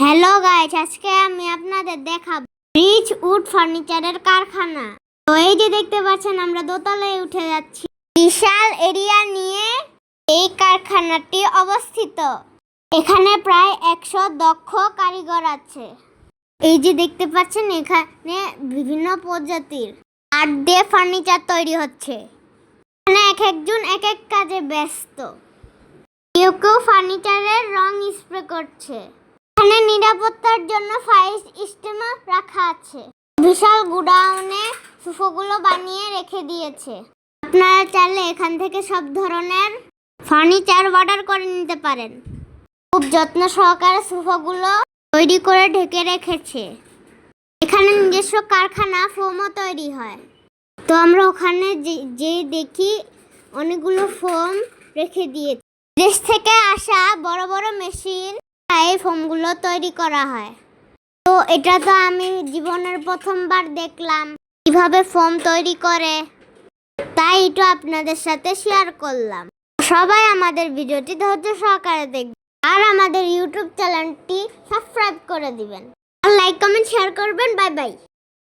Hello guys আজকে আমি আপনাদের দেখাবো রিচ উড ফার্নিচারের কারখানা। তো এই যে দেখতে পাচ্ছেন, আমরা দোতলায় উঠে যাচ্ছি। বিশাল এরিয়া নিয়ে এই কারখানাটি অবস্থিত। এখানে প্রায় একশো দক্ষ কারিগর আছে। এই যে দেখতে পাচ্ছেন, এখানে বিভিন্ন প্রজাতির আর্ট দিয়ে ফার্নিচার তৈরি হচ্ছে। এখানে এক একজন এক এক কাজে ব্যস্ত। কেউ কেউ ফার্নিচারের রং স্প্রে করছে। এখানে নিরাপত্তার জন্য ফায়ার স্টিমার রাখা আছে। বিশাল গুডাউনে সুফোগুলো বানিয়ে রেখে দিয়েছে। আপনারা চাইলে এখান থেকে সব ধরনের ফার্নিচার অর্ডার করে নিতে পারেন। খুব যত্ন সহকারে সোফাগুলো তৈরি করে ঢেকে রেখেছে। এখানে নিজস্ব কারখানা, ফোমও তৈরি হয়। তো আমরা ওখানে যে দেখি অনেকগুলো ফোম রেখে দিয়েছে। দেশ থেকে আসা বড় বড় মেশিন এই ফোমগুলো তৈরি করা হয়। তো এটা তো আমি জীবনের প্রথমবার দেখলাম, কীভাবে ফোম তৈরি করে। তাই এটা আপনাদের সাথে শেয়ার করলাম। সবাই আমাদের ভিডিওটি ধৈর্য সহকারে দেখবেন আর আমাদের ইউটিউব চ্যানেলটি সাবস্ক্রাইব করে দিবেন। আর লাইক কমেন্ট শেয়ার করবেন। Bye bye